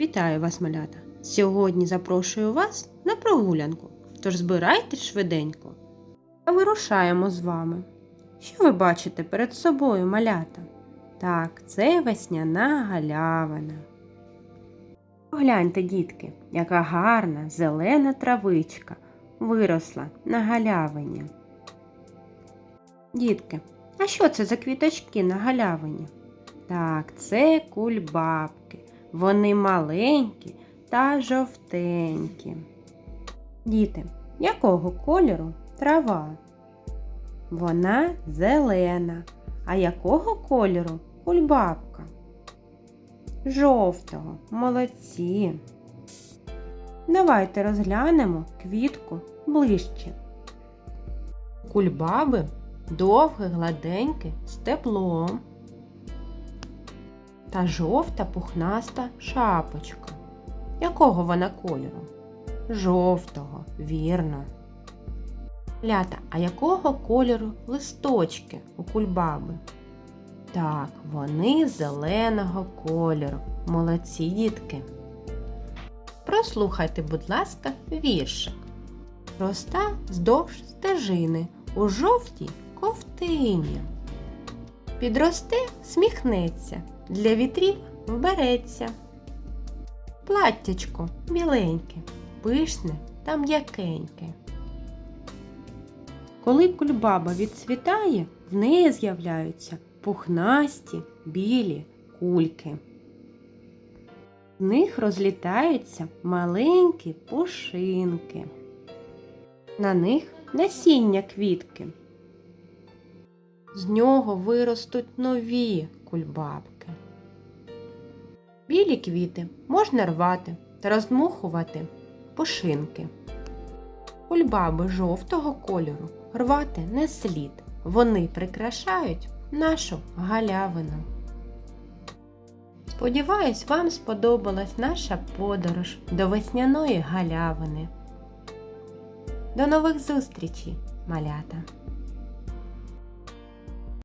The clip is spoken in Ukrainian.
Вітаю вас, малята! Сьогодні запрошую вас на прогулянку, тож збирайтесь швиденько. А вирушаємо з вами. Що ви бачите перед собою, малята? Так, це весняна галявина. Погляньте, дітки, яка гарна зелена травичка виросла на галявині. Дітки, а що це за квіточки на галявині? Так, це кульбабки. Вони маленькі та жовтенькі. Діти, якого кольору трава? Вона зелена. А якого кольору кульбабка? Жовтого. Молодці. Давайте розглянемо квітку ближче. Кульбаби довге, гладеньке стебло та жовта пухнаста шапочка. Якого вона кольору? Жовтого, вірно. Лята, а якого кольору листочки у кульбаби? Так, вони зеленого кольору. Молодці дітки. Прослухайте, будь ласка, віршик. Роста вздовж стежини у жовтій ковтині. Підросте, сміхнеться, для вітрів вбереться. Платтячко біленьке, пишне та м'якеньке. Коли кульбаба відцвітає, в неї з'являються пухнасті білі кульки. З них розлітаються маленькі пушинки. На них насіння квітки. З нього виростуть нові кульбабки. Білі квіти можна рвати та роздмухувати пушинки. Кульбаби жовтого кольору рвати не слід. Вони прикрашають нашу галявину. Сподіваюсь, вам сподобалась наша подорож до весняної галявини. До нових зустрічей, малята!